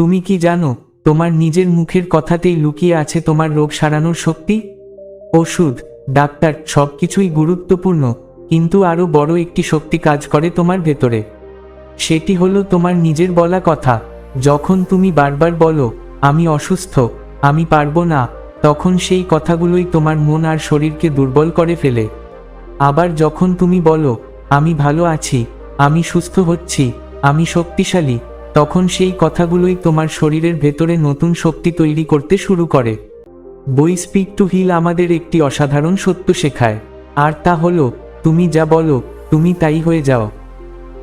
তুমি কি জানো, তোমার নিজের মুখের কথাতেই লুকিয়ে আছে তোমার রোগ সারানোর শক্তি? ওষুধ, ডাক্তার সব কিছুই গুরুত্বপূর্ণ, কিন্তু আরও বড় একটি শক্তি কাজ করে তোমার ভেতরে। সেটি হলো তোমার নিজের বলা কথা, যখন তুমি বারবার বলো, আমি অসুস্থ, আমি পারব না, তখন সেই কথাগুলোই তোমার মন আর শরীরকে দুর্বল করে ফেলে। আবার যখন তুমি বলো, আমি ভালো আছি, আমি সুস্থ হচ্ছি, আমি শক্তিশালী তখন সেই কথাগুলোই তোমার শরীরের ভেতরে নতুন শক্তি তৈরি করতে শুরু করে। বই স্পিক টু হিল আমাদের একটি অসাধারণ সত্য শেখায়। আর তা হলো, তুমি যা বলো, তুমি তাই হয়ে যাও।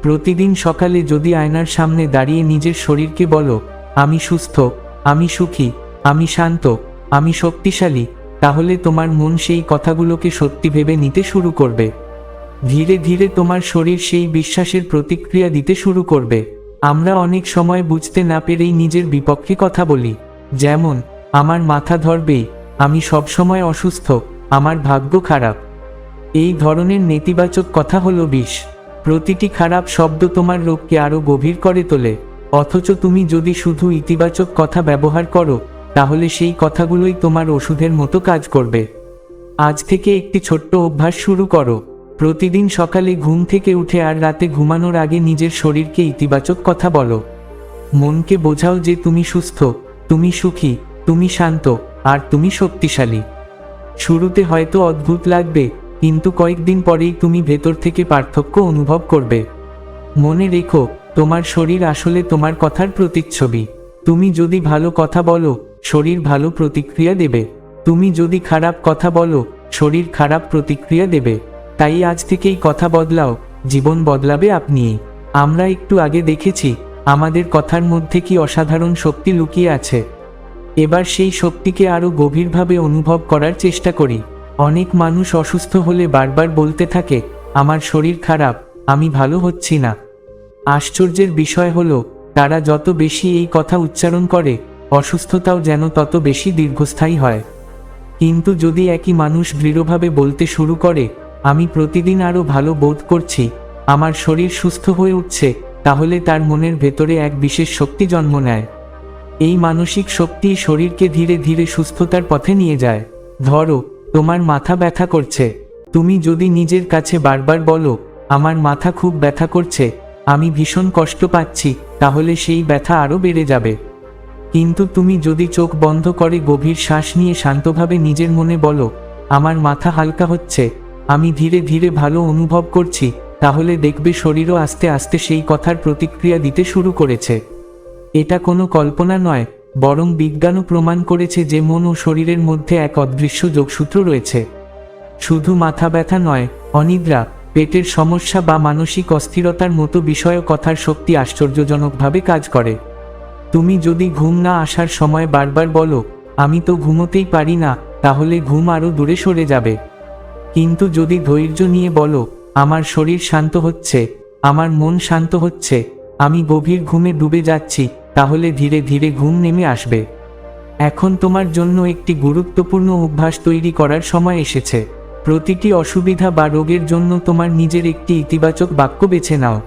প্রতিদিন সকালে যদি আয়নার সামনে দাঁড়িয়ে নিজের শরীরকে বলো, আমি সুস্থ, আমি সুখী, আমি শান্ত, আমি শক্তিশালী, তাহলে তোমার মন সেই কথাগুলোকে সত্যি ভেবে নিতে শুরু করবে। ধীরে ধীরে তোমার শরীর সেই বিশ্বাসের প্রতিক্রিয়া দিতে শুরু করবে। আমরা অনেক সময় বুঝতে না পেরেই নিজের বিপক্ষে কথা বলি। যেমন, আমার মাথা ধরবেই আমি সবসময় অসুস্থ, আমার ভাগ্য খারাপ। এই ধরনের নেতিবাচক কথা হলো বিষ। প্রতিটি খারাপ শব্দ তোমার রোগকে আরও গভীর করে তোলে। অথচ তুমি যদি শুধু ইতিবাচক কথা ব্যবহার করো, তাহলে সেই কথাগুলোই তোমার ওষুধের মতো কাজ করবে। আজ থেকে একটি ছোট্ট অভ্যাস শুরু করো। প্রতিদিন সকালে ঘুম থেকে উঠে আর রাতে ঘুমানোর আগে নিজের শরীরকে ইতিবাচক কথা বলো। মনকে বোঝাও যে তুমি সুস্থ, তুমি সুখী, তুমি শান্ত, আর তুমি শক্তিশালী। শুরুতে হয়তো অদ্ভুত লাগবে, কিন্তু কয়েকদিন পরেই তুমি ভেতর থেকে পার্থক্য অনুভব করবে। মনে রেখো, তোমার শরীর আসলে তোমার কথার প্রতিচ্ছবি। তুমি যদি ভালো কথা বলো, শরীর ভালো প্রতিক্রিয়া দেবে। তুমি যদি খারাপ কথা বলো, শরীর খারাপ প্রতিক্রিয়া দেবে। তাই আজ থেকেই কথা বদলাও, জীবন বদলাবে আপনিই আমরা একটু আগে দেখেছি, আমাদের কথার মধ্যে কি অসাধারণ শক্তি লুকিয়ে আছে। এবার সেই শক্তিকে আরও গভীরভাবে অনুভব করার চেষ্টা করি। অনেক মানুষ অসুস্থ হলে বারবার বলতে থাকে, আমার শরীর খারাপ, আমি ভালো হচ্ছি না। আশ্চর্যের বিষয় হলো, তারা যত বেশি এই কথা উচ্চারণ করে, অসুস্থতাও যেন তত বেশি দীর্ঘস্থায়ী হয়। কিন্তু যদি একই মানুষ দৃঢ়ভাবে বলতে শুরু করে আমি প্রতিদিন আরও ভালো বোধ করছি, আমার শরীর সুস্থ হয়ে উঠছে, তাহলে তার মনের ভেতরে এক বিশেষ শক্তি জন্ম নেয়। এই মানসিক শক্তি শরীরকে ধীরে ধীরে সুস্থতার পথে নিয়ে যায়। ধরো, তোমার মাথা ব্যথা করছে। তুমি যদি নিজের কাছে বারবার বলো, আমার মাথা খুব ব্যথা করছে, আমি ভীষণ কষ্ট পাচ্ছি, তাহলে সেই ব্যথা আরও বেড়ে যাবে। কিন্তু তুমি যদি চোখ বন্ধ করে গভীর শ্বাস নিয়ে শান্তভাবে নিজের মনে বলো, আমার মাথা হালকা হচ্ছে আমি ধীরে ধীরে ভালো অনুভব করছি, তাহলে দেখবে শরীরও আস্তে আস্তে সেই কথার প্রতিক্রিয়া দিতে শুরু করেছে। এটা কোনো কল্পনা নয়, বরং বিজ্ঞানও প্রমাণ করেছে যে মন ও শরীরের মধ্যে এক অদৃশ্য যোগসূত্র রয়েছে। শুধু মাথা ব্যথা নয়, অনিদ্রা, পেটের সমস্যা বা মানসিক অস্থিরতার মতো বিষয় কথার শক্তি আশ্চর্যজনকভাবে কাজ করে। তুমি যদি ঘুম না আসার সময় বারবার বলো, আমি তো ঘুমোতেই পারি না তাহলে ঘুম আরও দূরে সরে যাবে। কিন্তু যদি ধৈর্য নিয়ে বলো, আমার শরীর শান্ত হচ্ছে, আমার মন শান্ত হচ্ছে, আমি গভীর ঘুমে ডুবে যাচ্ছি, তাহলে ধীরে ধীরে ঘুম নেমে আসবে। এখন তোমার জন্য একটি গুরুত্বপূর্ণ অভ্যাস তৈরি করার সময় এসেছে। প্রতিটি অসুবিধা বা রোগের জন্য তোমার নিজের একটি ইতিবাচক বাক্য বেছে নাও।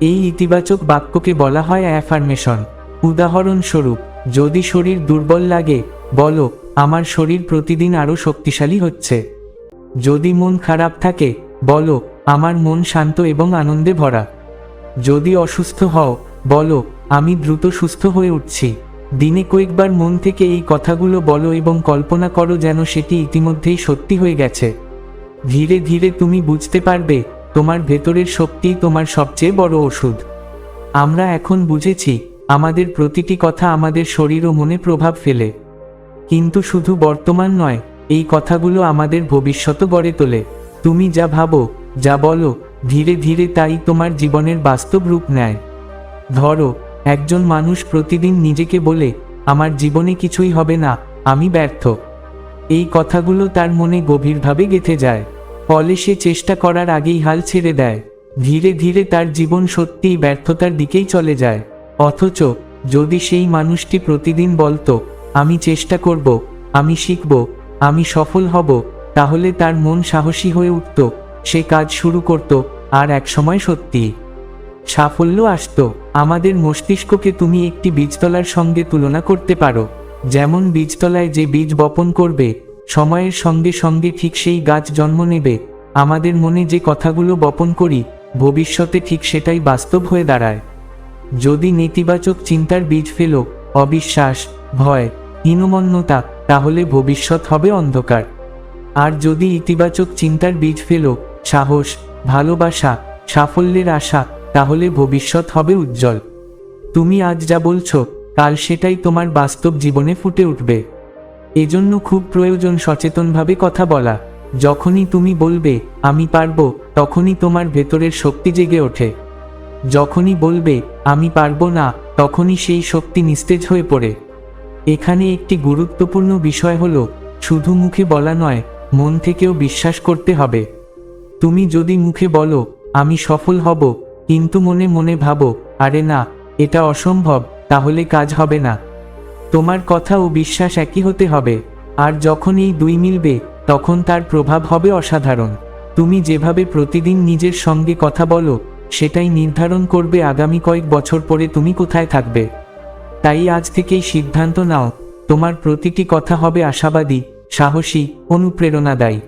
এই ইতিবাচক বাক্যকে বলা হয় অ্যাফার্মেশন উদাহরণস্বরূপ, যদি শরীর দুর্বল লাগে, বলো, আমার শরীর প্রতিদিন আরও শক্তিশালী হচ্ছে। যদি মন খারাপ থাকে, বলো, আমার মন শান্ত এবং আনন্দে ভরা। যদি অসুস্থ হও, বলো, আমি দ্রুত সুস্থ হয়ে উঠছি। দিনে কয়েকবার মন থেকে এই কথাগুলো বলো এবং কল্পনা করো যেন সেটি ইতিমধ্যেই সত্যি হয়ে গেছে। ধীরে ধীরে তুমি বুঝতে পারবে, তোমার ভেতরের শক্তিই তোমার সবচেয়ে বড় ওষুধ। আমরা এখন বুঝেছি, আমাদের প্রতিটি কথা আমাদের শরীর ও মনে প্রভাব ফেলে। কিন্তু শুধু বর্তমান নয় এই কথাগুলো আমাদের ভবিষ্যৎ গড়ে তোলে। তুমি যা ভাবো, যা বলো, ধীরে ধীরে তাই তোমার জীবনের বাস্তব রূপ নেয়। ধরো, একজন মানুষ প্রতিদিন নিজেকে বলে, আমার জীবনে কিছুই হবে না, আমি ব্যর্থ। এই কথাগুলো তার মনে গভীরভাবে গেঁথে যায়। ফলে সে চেষ্টা করার আগেই হাল ছেড়ে দেয়। ধীরে ধীরে তার জীবন সত্যিই ব্যর্থতার দিকেই চলে যায়। অথচ, যদি সেই মানুষটি প্রতিদিন বলতো, আমি চেষ্টা করব, আমি শিখব আমি সফল হব, তাহলে তার মন সাহসী হয়ে উঠত, সে কাজ শুরু করত, আর একসময় সত্যি সাফল্য আসতো। আমাদের মস্তিষ্ককে তুমি একটি বীজতলার সঙ্গে তুলনা করতে পারো, যেমন বীজতলায় যে বীজ বপন করবে, সময়ের সঙ্গে সঙ্গে ঠিক সেই গাছ জন্ম নেবে। আমাদের মনে যে কথাগুলো বপন করি, ভবিষ্যতে ঠিক সেটাই বাস্তব হয়ে দাঁড়ায়। যদি নেতিবাচক চিন্তার বীজ ফেলো, অবিশ্বাস, ভয়, হীনমন্যতা তাহলে ভবিষ্যৎ হবে অন্ধকার। আর যদি ইতিবাচক চিন্তার বীজ ফেলো, সাহস, ভালোবাসা, সাফল্যের আশা, তাহলে ভবিষ্যৎ হবে উজ্জ্বল। তুমি আজ যা বলছো, কাল সেটাই তোমার বাস্তব জীবনে ফুটে উঠবে। এজন্য খুব প্রয়োজন সচেতনভাবে কথা বলা। যখনই তুমি বলবে, আমি পারব তখনই তোমার ভেতরের শক্তি জেগে ওঠে। যখনই বলবে, আমি পারব না তখনই সেই শক্তি নিস্তেজ হয়ে পড়ে। এখানে একটি গুরুত্বপূর্ণ বিষয় হলো, শুধু মুখে বলা নয়, মন থেকেও বিশ্বাস করতে হবে। তুমি যদি মুখে বলো, আমি সফল হব কিন্তু মনে মনে ভাবো, আরে না, এটা অসম্ভব, তাহলে কাজ হবে না। তোমার কথা ও বিশ্বাস একই হতে হবে, আর যখন এই দুই মিলবে, তখন তার প্রভাব হবে অসাধারণ। তুমি যেভাবে প্রতিদিন নিজের সঙ্গে কথা বলো, সেটাই নির্ধারণ করবে আগামী কয়েক বছর পরে তুমি কোথায় থাকবে। তাই আজ থেকেই সিদ্ধান্ত নাও, তোমার প্রতিটি কথা হবে আশাবাদী, সাহসী, অনুপ্রেরণাদায়ী।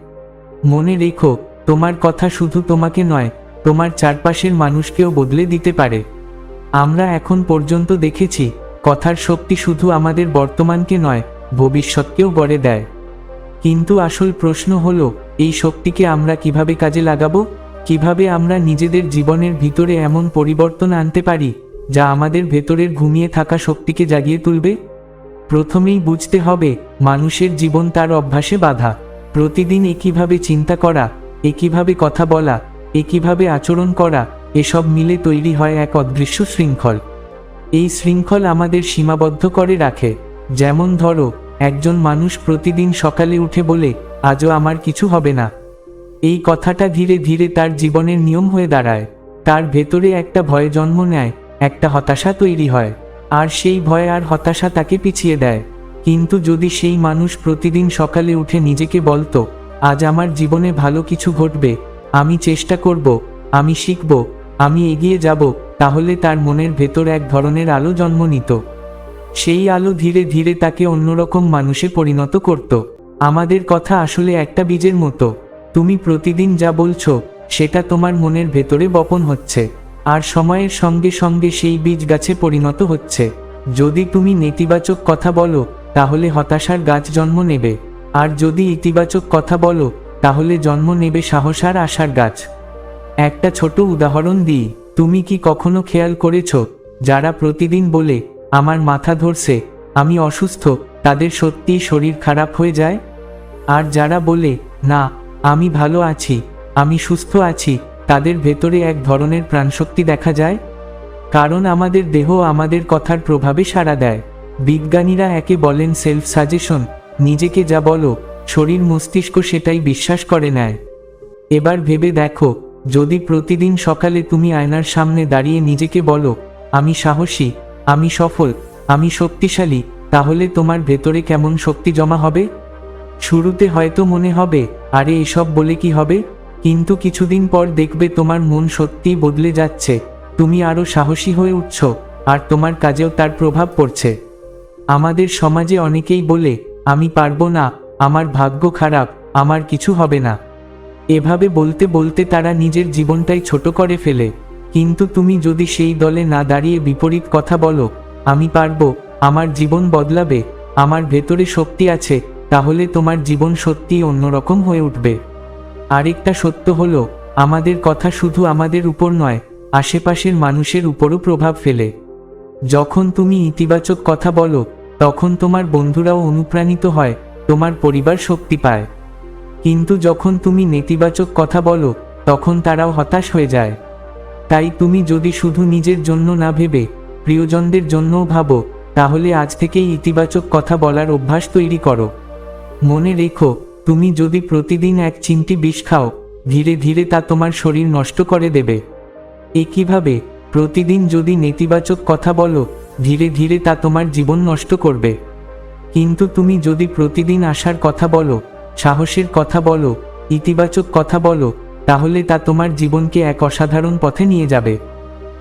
মনে রেখো, তোমার কথা শুধু তোমাকে নয়, তোমার চারপাশের মানুষকেও বদলে দিতে পারে। আমরা এখন পর্যন্ত দেখেছি, কথার শক্তি শুধু আমাদের বর্তমানকে নয়, ভবিষ্যৎকেও গড়ে দেয়। কিন্তু আসল প্রশ্ন হলো, এই শক্তিকে আমরা কীভাবে কাজে লাগাবো? কীভাবে আমরা নিজেদের জীবনের ভিতরে এমন পরিবর্তন আনতে পারি? যা আমাদের ভেতরের ঘুমিয়ে থাকা শক্তিকে জাগিয়ে তুলবে। প্রথমেই বুঝতে হবে, মানুষের জীবন তার অভ্যাসে বাধা। প্রতিদিন একইভাবে চিন্তা করা, একইভাবে কথা বলা, একইভাবে আচরণ করা, এসব মিলে তৈরি হয় এক অদৃশ্য শৃঙ্খল। এই শৃঙ্খল আমাদের সীমাবদ্ধ করে রাখে। যেমন ধরো, একজন মানুষ প্রতিদিন সকালে উঠে বলে, আজও আমার কিছু হবে না। এই কথাটা ধীরে ধীরে তার জীবনের নিয়ম হয়ে দাঁড়ায়। তার ভেতরে একটা ভয় জন্ম নেয় একটা হতাশা তৈরি হয়, আর সেই ভয় আর হতাশা তাকে পিছিয়ে দেয়। কিন্তু যদি সেই মানুষ প্রতিদিন সকালে উঠে নিজেকে বলতো, আজ আমার জীবনে ভালো কিছু ঘটবে, আমি চেষ্টা করব, আমি শিখব, আমি এগিয়ে যাব, তাহলে তার মনের ভেতর এক ধরনের আলো জন্ম নিত। সেই আলো ধীরে ধীরে তাকে অন্যরকম মানুষে পরিণত করত। আমাদের কথা আসলে একটা বীজের মতো। তুমি প্রতিদিন যা বলছো, সেটা তোমার মনের ভেতরে বপন হচ্ছে। আর সময়ের সঙ্গে সঙ্গে সেই বীজ গাছে পরিণত হচ্ছে। যদি তুমি নেতিবাচক কথা বলো, তাহলে হতাশার গাছ জন্ম নেবে। আর যদি ইতিবাচক কথা বলো, তাহলে জন্ম নেবে সাহস আর আশার গাছ। একটা ছোট উদাহরণ দিই, তুমি কি কখনো খেয়াল করেছ, যারা প্রতিদিন বলে, আমার মাথা ধরছে, আমি অসুস্থ, তাদের সত্যিই শরীর খারাপ হয়ে যায় আর যারা বলে, না, আমি ভালো আছি, আমি সুস্থ আছি তাদের ভেতরে এক ধরনের প্রাণশক্তি দেখা যায়। কারণ আমাদের দেহ আমাদের কথার প্রভাবে সাড়া দেয়। বিজ্ঞানীরা একে বলেন সেলফ সাজেশন নিজেকে যা বলো, শরীর মস্তিষ্ক সেটাই বিশ্বাস করে নেয়। এবার ভেবে দেখো, যদি প্রতিদিন সকালে তুমি আয়নার সামনে দাঁড়িয়ে নিজেকে বলো, আমি সাহসী, আমি সফল, আমি শক্তিশালী তাহলে তোমার ভেতরে কেমন শক্তি জমা হবে? শুরুতে হয়তো মনে হবে, আরে এসব বলে কি হবে? কিন্তু কিছুদিন পর দেখবে তোমার মন সত্যিই বদলে যাচ্ছে, তুমি আরও সাহসী হয়ে উঠছ, আর তোমার কাজেও তার প্রভাব পড়ছে। আমাদের সমাজে অনেকেই বলে, আমি পারব না, আমার ভাগ্য খারাপ, আমার কিছু হবে না। এভাবে বলতে বলতে তারা নিজের জীবনটাই ছোট করে ফেলে। কিন্তু তুমি যদি সেই দলে না দাঁড়িয়ে বিপরীত কথা বলো, আমি পারব, আমার জীবন বদলাবে, আমার ভেতরে শক্তি আছে, তাহলে তোমার জীবন সত্যিই অন্যরকম হয়ে উঠবে। আরেকটা সত্য হলো, আমাদের কথা শুধু আমাদের উপর নয়, আশেপাশের মানুষের উপরও প্রভাব ফেলে। যখন তুমি ইতিবাচক কথা বলো, তখন তোমার বন্ধুরাও অনুপ্রাণিত হয়, তোমার পরিবার শক্তি পায়। কিন্তু যখন তুমি নেতিবাচক কথা বলো, তখন তারাও হতাশ হয়ে যায়। তাই তুমি যদি শুধু নিজের জন্য না ভেবে, প্রিয়জনদের জন্যও ভাবো, তাহলে আজ থেকেই ইতিবাচক কথা বলার অভ্যাস তৈরি করো। মনে রেখো তুমি যদি প্রতিদিন এক চিমটি বিষ খাও, ধীরে ধীরে তা তোমার শরীর নষ্ট করে দেবে। একইভাবে, প্রতিদিন যদি নেতিবাচক কথা বলো, ধীরে ধীরে তা তোমার জীবন নষ্ট করবে। কিন্তু তুমি যদি প্রতিদিন আসার কথা বলো, সাহসের কথা বলো, ইতিবাচক কথা বলো, তাহলে তা তোমার জীবনকে এক অসাধারণ পথে নিয়ে যাবে।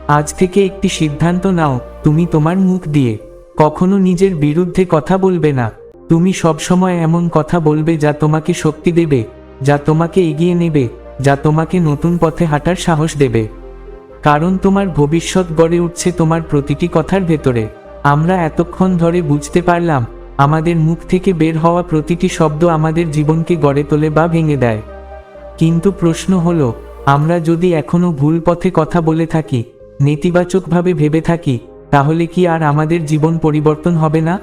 আজ থেকে একটি সিদ্ধান্ত নাও, তুমি তোমার মুখ দিয়ে কখনো নিজের বিরুদ্ধে কথা বলবে না। তুমি সবসময় এমন কথা বলবে যা তোমাকে শক্তি দেবে, যা তোমাকে এগিয়ে নেবে, যা তোমাকে নতুন পথে হাঁটার সাহস দেবে। কারণ তোমার ভবিষ্যৎ গড়ে উঠছে তোমার প্রতিটি কথার ভেতরে। আমরা এতক্ষণ ধরে বুঝতে পারলাম, আমাদের মুখ থেকে বের হওয়া প্রতিটি শব্দ আমাদের জীবনকে গড়ে তোলে বা ভেঙে দেয়। কিন্তু প্রশ্ন হলো, আমরা যদি এখনও ভুল পথে কথা বলে থাকি, নেতিবাচকভাবে ভেবে থাকি, তাহলে কি আর আমাদের জীবন পরিবর্তন হবে না?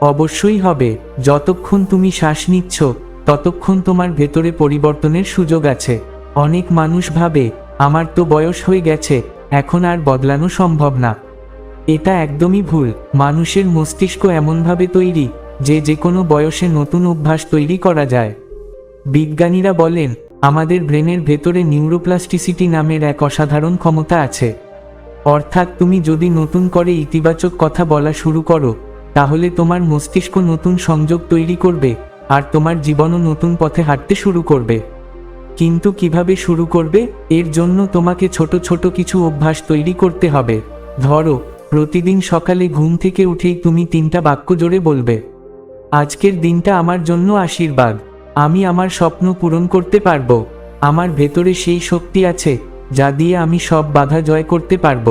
অবশ্যই হবে, যতক্ষণ তুমি শ্বাস নিচ্ছ, ততক্ষণ তোমার ভেতরে পরিবর্তনের সুযোগ আছে। অনেক মানুষ ভাবে, আমার তো বয়স হয়ে গেছে, এখন আর বদলানো সম্ভব না। এটা একদমই ভুল। মানুষের মস্তিষ্ক এমনভাবে তৈরি, যে যে কোনো বয়সে নতুন অভ্যাস তৈরি করা যায়। বিজ্ঞানীরা বলেন, আমাদের ব্রেনের ভেতরে নিউরোপ্লাস্টিসিটি নামের এক অসাধারণ ক্ষমতা আছে। অর্থাৎ তুমি যদি নতুন করে ইতিবাচক কথা বলা শুরু করো তাহলে তোমার মস্তিষ্ক নতুন সংযোগ তৈরি করবে, আর তোমার জীবনও নতুন পথে হাঁটতে শুরু করবে। কিন্তু কীভাবে শুরু করবে? এর জন্য তোমাকে ছোট ছোট কিছু অভ্যাস তৈরি করতে হবে। ধরো, প্রতিদিন সকালে ঘুম থেকে উঠেই তুমি তিনটা বাক্য জোরে বলবে। আজকের দিনটা আমার জন্য আশীর্বাদ। আমি আমার স্বপ্ন পূরণ করতে পারব। আমার ভেতরে সেই শক্তি আছে, যা দিয়ে আমি সব বাধা জয় করতে পারব।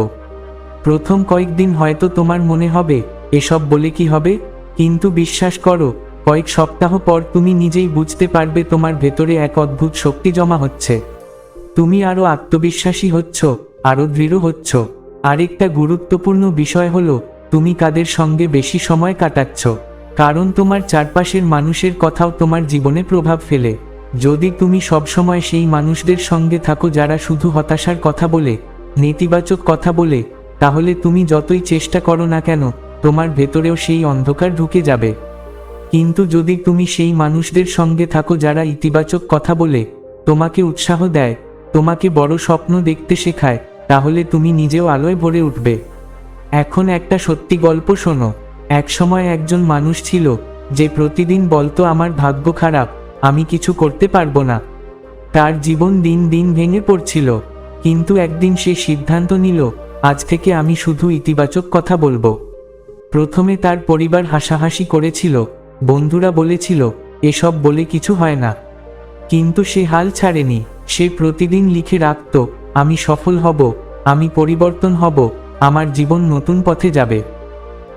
প্রথম কয়েকদিন হয়তো তোমার মনে হবে এসব বলে কি হবে? কিন্তু বিশ্বাস করো, কয়েক সপ্তাহ পর তুমি নিজেই বুঝতে পারবে তোমার ভেতরে এক অদ্ভুত শক্তি জমা হচ্ছে। তুমি আরও আত্মবিশ্বাসী হচ্ছ আরও দৃঢ় হচ্ছ। আরেকটা গুরুত্বপূর্ণ বিষয় হলো, তুমি কাদের সঙ্গে বেশি সময় কাটাচ্ছ। কারণ তোমার চারপাশের মানুষের কথাও তোমার জীবনে প্রভাব ফেলে। যদি তুমি সবসময় সেই মানুষদের সঙ্গে থাকো যারা শুধু হতাশার কথা বলে, নেতিবাচক কথা বলে, তাহলে তুমি যতই চেষ্টা করো না কেন তোমার ভেতরেও সেই অন্ধকার ঢুকে যাবে। কিন্তু যদি তুমি সেই মানুষদের সঙ্গে থাকো যারা ইতিবাচক কথা বলে, তোমাকে উৎসাহ দেয়, তোমাকে বড় স্বপ্ন দেখতে শেখায়, তাহলে তুমি নিজেও আলোয় ভরে উঠবে। এখন একটা সত্যি গল্প শোনো। এক সময় একজন মানুষ ছিল, যে প্রতিদিন বলতো, আমার ভাগ্য খারাপ, আমি কিছু করতে পারব না। তার জীবন দিন দিন ভেঙে পড়ছিল। কিন্তু একদিন সে সিদ্ধান্ত নিল, আজ থেকে আমি শুধু ইতিবাচক কথা বলব। প্রথমে তার পরিবার হাসাহাসি করেছিল, বন্ধুরা বলেছিল, এসব বলে কিছু হয় না। কিন্তু সে হাল ছাড়েনি, সে প্রতিদিন লিখে রাখত, আমি সফল হব, আমি পরিবর্তন হব, আমার জীবন নতুন পথে যাবে।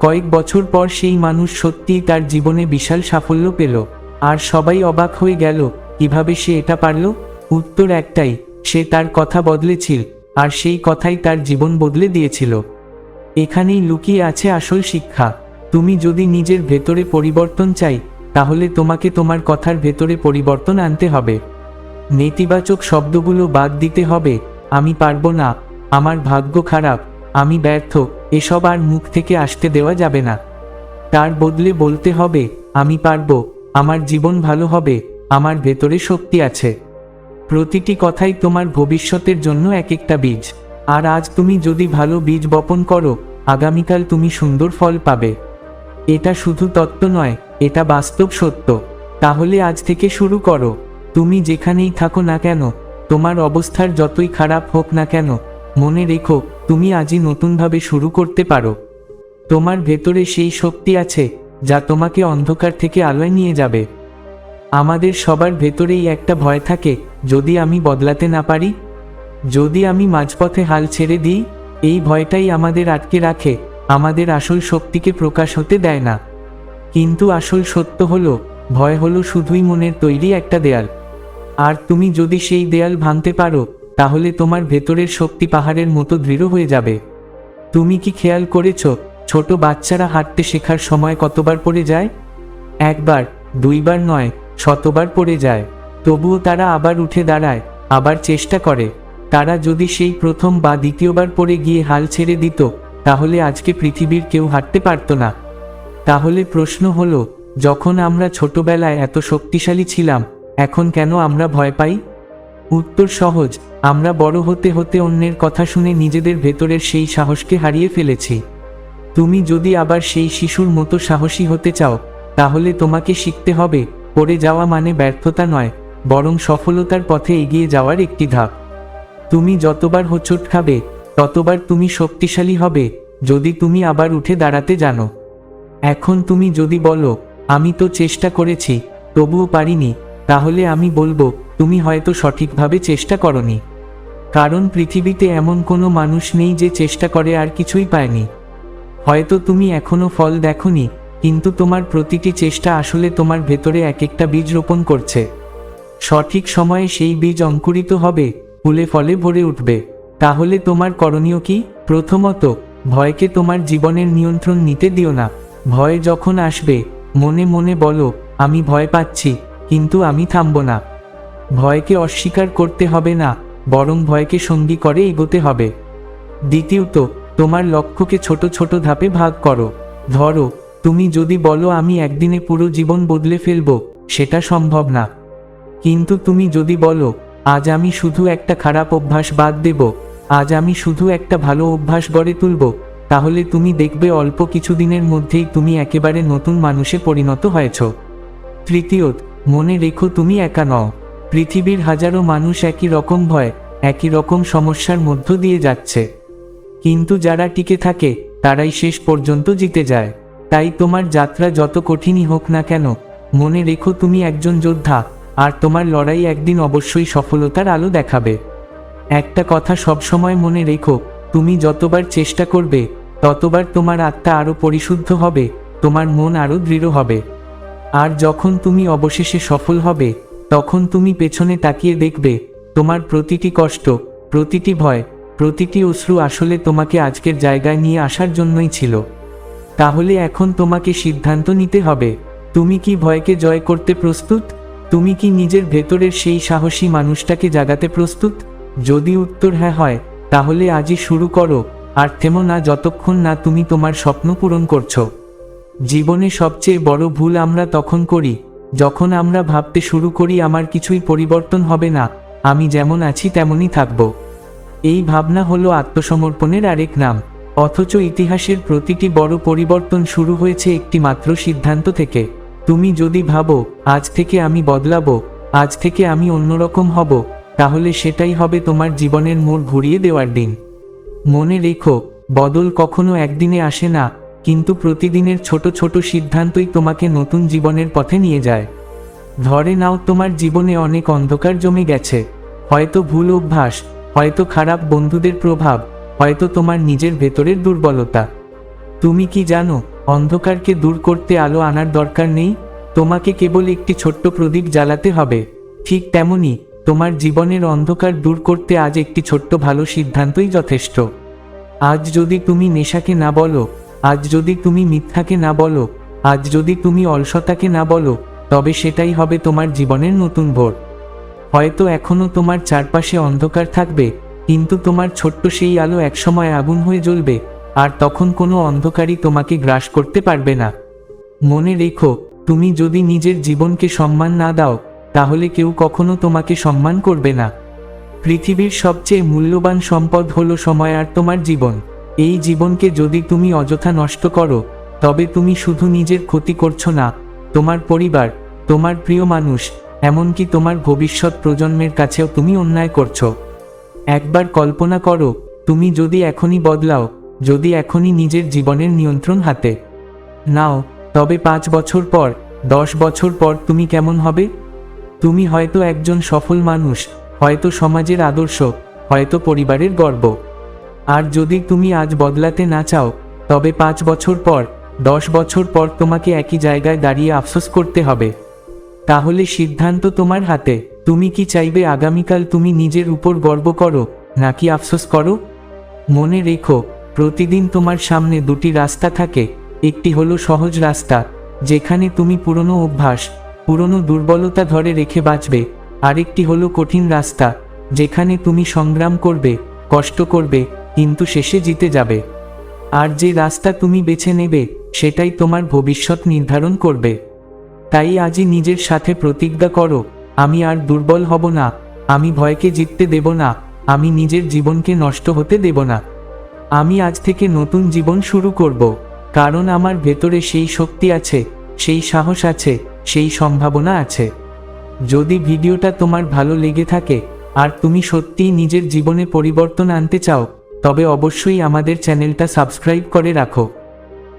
কয়েক বছর পর সেই মানুষ সত্যিই তার জীবনে বিশাল সাফল্য পেল। আর সবাই অবাক হয়ে গেল, কীভাবে সে এটা পারল? উত্তর একটাই, সে তার কথা বদলেছিল, আর সেই কথাই তার জীবন বদলে দিয়েছিল। এখানেই লুকিয়ে আছে আসল শিক্ষা। তুমি যদি নিজের ভেতরে পরিবর্তন চাই, তাহলে তোমাকে তোমার কথার ভেতরে পরিবর্তন আনতে হবে। নেতিবাচক শব্দগুলো বাদ দিতে হবে, আমি পারব না, আমার ভাগ্য খারাপ, আমি ব্যর্থ, এসব আর মুখ থেকে আসতে দেওয়া যাবে না। তার বদলে বলতে হবে, আমি পারব, আমার জীবন ভালো হবে, আমার ভেতরে শক্তি আছে। প্রতিটি কথাই তোমার ভবিষ্যতের জন্য এক একটা বীজ। আর আজ তুমি যদি ভালো বীজ বপন করো আগামীকাল তুমি সুন্দর ফল পাবে। এটা শুধু তত্ত্ব নয়, এটা বাস্তব সত্য। তাহলে আজ থেকে শুরু করো। তুমি যেখানেই থাকো না কেন, তোমার অবস্থার যতই খারাপ হোক না কেন, মনে রেখো, তুমি আজই নতুনভাবে শুরু করতে পারো। তোমার ভেতরে সেই শক্তি আছে, যা তোমাকে অন্ধকার থেকে আলোয় নিয়ে যাবে। আমাদের সবার ভেতরেই একটা ভয় থাকে, যদি আমি বদলাতে না পারি? যদি আমি মাঝপথে হাল ছেড়ে দিই? এই ভয়টাই আমাদের আটকে রাখে, আমাদের আসল শক্তিকে প্রকাশ হতে দেয় না। কিন্তু আসল সত্য হলো, ভয় হলো শুধুই মনের তৈরি একটা দেয়াল। আর তুমি যদি সেই দেয়াল ভাঙতে পারো, তাহলে তোমার ভেতরের শক্তি পাহাড়ের মতো দৃঢ় হয়ে যাবে। তুমি কি খেয়াল করেছ, ছোট বাচ্চারা হাঁটতে শেখার সময় কতবার পড়ে যায়? একবার, দুইবার নয়, শতবার পড়ে যায়। তবুও তারা আবার উঠে দাঁড়ায়, আবার চেষ্টা করে। তারা যদি সেই প্রথম বা দ্বিতীয়বার পরে গিয়ে হাল ছেড়ে দিত, তাহলে আজকে পৃথিবীর কেউ হাঁটতে পারত না। তাহলে প্রশ্ন হলো, যখন আমরা ছোটবেলায় এত শক্তিশালী ছিলাম, এখন কেন আমরা ভয় পাই? উত্তর সহজ, আমরা বড় হতে হতে অন্যের কথা শুনে নিজেদের ভেতরের সেই সাহসকে হারিয়ে ফেলেছি। তুমি যদি আবার সেই শিশুর মতো সাহসী হতে চাও, তাহলে তোমাকে শিখতে হবে, পড়ে যাওয়া মানে ব্যর্থতা নয়, বরং সফলতার পথে এগিয়ে যাওয়ার একটি ধাপ। তুমি যতবার হোঁচট খাবে, ততবার তুমি শক্তিশালী হবে, যদি তুমি আবার উঠে দাঁড়াতে জানো। এখন তুমি যদি বলো, আমি তো চেষ্টা করেছি, তবুও পারিনি, তাহলে আমি বলব, তুমি হয়তো সঠিকভাবে চেষ্টা করনি। কারণ পৃথিবীতে এমন কোনো মানুষ নেই যে চেষ্টা করে আর কিছুই পায়নি। হয়তো তুমি এখনও ফল দেখনি, কিন্তু তোমার প্রতিটি চেষ্টা আসলে তোমার ভেতরে এক একটা বীজ রোপণ করছে। সঠিক সময়ে সেই বীজ অঙ্কুরিত হবে ফুলে ফলে ভরে উঠবে। তাহলে তোমার করণীয় কি? প্রথমত, ভয়কে তোমার জীবনের নিয়ন্ত্রণ নিতে দিও না। ভয় যখন আসবে, মনে মনে বলো, আমি ভয় পাচ্ছি, কিন্তু আমি থামব না। ভয়কে অস্বীকার করতে হবে না, বরং ভয়কে সঙ্গী করে এগোতে হবে। দ্বিতীয়ত, তোমার লক্ষ্যকে ছোট ছোট ধাপে ভাগ করো। ধরো, তুমি যদি বলো, আমি একদিনে পুরো জীবন বদলে ফেলব, সেটা সম্ভব না। কিন্তু তুমি যদি বলো আজ আমি শুধু একটা খারাপ অভ্যাস বাদ দেব। আজ আমি শুধু একটা ভালো অভ্যাস গড়ে তুলব। তাহলে তুমি দেখবে অল্প কিছুদিনের মধ্যেই তুমি একেবারে নতুন মানুষে পরিণত হয়েছ। তৃতীয়ত, মনে রেখো তুমি একা নও। পৃথিবীর হাজারো মানুষ একই রকম ভয়, একই রকম সমস্যার মধ্য দিয়ে যাচ্ছে। কিন্তু যারা টিকে থাকে, তারাই শেষ পর্যন্ত জিতে যায়। তাই তোমার যাত্রা যত কঠিনই হোক না কেন, মনে রেখো তুমি একজন যোদ্ধা। আর তোমার লড়াই একদিন অবশ্যই সফলতার আলো দেখাবে। একটা কথা সবসময় মনে রেখো, তুমি যতবার চেষ্টা করবে, ততবার তোমার আত্মা আরও পরিশুদ্ধ হবে, তোমার মন আরও দৃঢ় হবে। আর যখন তুমি অবশেষে সফল হবে, তখন তুমি পেছনে তাকিয়ে দেখবে, তোমার প্রতিটি কষ্ট, প্রতিটি ভয়, প্রতিটি অশ্রু আসলে তোমাকে আজকের জায়গায় নিয়ে আসার জন্যই ছিল। তাহলে এখন তোমাকে সিদ্ধান্ত নিতে হবে, তুমি কি ভয়কে জয় করতে প্রস্তুত? তুমি কি নিজের ভেতরের সেই সাহসী মানুষটাকে জাগাতে প্রস্তুত? যদি উত্তর হ্যাঁ হয়, তাহলে আজই শুরু করো, আর থেমো না যতক্ষণ না তুমি তোমার স্বপ্ন পূরণ করছ। জীবনে সবচেয়ে বড় ভুল আমরা তখন করি, যখন আমরা ভাবতে শুরু করি আমার কিছুই পরিবর্তন হবে না, আমি যেমন আছি তেমনই থাকব। এই ভাবনা হলো আত্মসমর্পণের আরেক নাম, অথচ ইতিহাসের প্রতিটি বড় পরিবর্তন শুরু হয়েছে একটি মাত্র সিদ্ধান্ত থেকে। তুমি যদি ভাবো, আজ থেকে আমি বদলাবো, আজ থেকে আমি অন্যরকম হব, তাহলে সেটাই হবে তোমার জীবনের মোড় ঘুরিয়ে দেওয়ার দিন। মনে রেখো, বদল কখনো একদিনে আসে না, কিন্তু প্রতিদিনের ছোট ছোট সিদ্ধান্তই তোমাকে নতুন জীবনের পথে নিয়ে যায়। ধরে নাও তোমার জীবনে অনেক অন্ধকার জমে গেছে, হয়তো ভুল অভ্যাস, হয়তো খারাপ বন্ধুদের প্রভাব, হয়তো তোমার নিজের ভেতরের দুর্বলতা। তুমি কি জানো অন্ধকারকে দূর করতে আলো আনার দরকার নেই, তোমাকে কেবল একটি ছোট্ট প্রদীপ জ্বালাতে হবে। ঠিক তেমনি, তোমার জীবনের অন্ধকার দূর করতে আজ একটি ছোট্ট ভালো সিদ্ধান্তই যথেষ্ট। আজ যদি তুমি নেশাকে না বলো, আজ যদি তুমি মিথ্যাকে না বলো, আজ যদি তুমি অলসতাকে না বলো, তবে সেটাই হবে তোমার জীবনের নতুন ভোর। হয়তো এখনও তোমার চারপাশে অন্ধকার থাকবে, কিন্তু তোমার ছোট্ট সেই আলো একসময় আগুন হয়ে জ্বলবে আর তখন কোনো অন্ধকারই তোমাকে গ্রাস করতে পারবে না। মনে রেখো, তুমি যদি নিজের জীবনকে সম্মান না দাও, তাহলে কেউ কখনো তোমাকে সম্মান করবে না। পৃথিবীর সবচেয়ে মূল্যবান সম্পদ হলো সময় আর তোমার জীবন। এই জীবনকে যদি তুমি অযথা নষ্ট করো, তবে তুমি শুধু নিজের ক্ষতি করছ না, তোমার পরিবার, তোমার প্রিয় মানুষ, এমনকি তোমার ভবিষ্যৎ প্রজন্মের কাছেও তুমি অন্যায় করছ। একবার কল্পনা করো, তুমি যদি এখনই বদলাও যদি এখনই নিজের জীবনের নিয়ন্ত্রণ হাতে নাও, তবে পাঁচ বছর পর, দশ বছর পর তুমি কেমন হবে? তুমি হয়তো একজন সফল মানুষ, হয়তো সমাজের আদর্শ, হয়তো পরিবারের গর্ব। আর যদি তুমি আজ বদলাতে না চাও, তবে পাঁচ বছর পর, দশ বছর পর তোমাকে একই জায়গায় দাঁড়িয়ে আফসোস করতে হবে। তাহলে সিদ্ধান্ত তোমার হাতে। তুমি কি চাইবে আগামীকাল তুমি নিজের উপর গর্ব করো, নাকি আফসোস করো? মনে রেখো প্রতিদিন তোমার সামনে দুটি রাস্তা থাকে, একটি হলো সহজ রাস্তা, যেখানে তুমি পুরনো অভ্যাস, পুরনো দুর্বলতা ধরে রেখে বাঁচবে, আরেকটি হলো কঠিন রাস্তা, যেখানে তুমি সংগ্রাম করবে, কষ্ট করবে, কিন্তু শেষে জিতে যাবে। আর যে রাস্তা তুমি বেছে নেবে, সেটাই তোমার ভবিষ্যৎ নির্ধারণ করবে। তাই আজই নিজের সাথে প্রতিজ্ঞা করো, আমি আর দুর্বল হব না, আমি ভয়কে জিততে দেব না, আমি নিজের জীবনকে নষ্ট হতে দেব না। আমি আজ থেকে নতুন জীবন শুরু করব, কারণ আমার ভেতরে সেই শক্তি আছে, সেই সাহস আছে, সেই সম্ভাবনা আছে। যদি ভিডিওটা তোমার ভালো লেগে থাকে, আর তুমি সত্যিই নিজের জীবনে পরিবর্তন আনতে চাও, তবে অবশ্যই আমাদের চ্যানেলটা সাবস্ক্রাইব করে রাখো।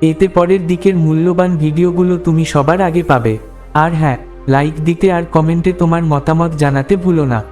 এতে পরের দিকের মূল্যবান ভিডিওগুলো তুমি সবার আগে পাবে। আর হ্যাঁ লাইক দিতে আর কমেন্টে তোমার মতামত জানাতে ভুলো না।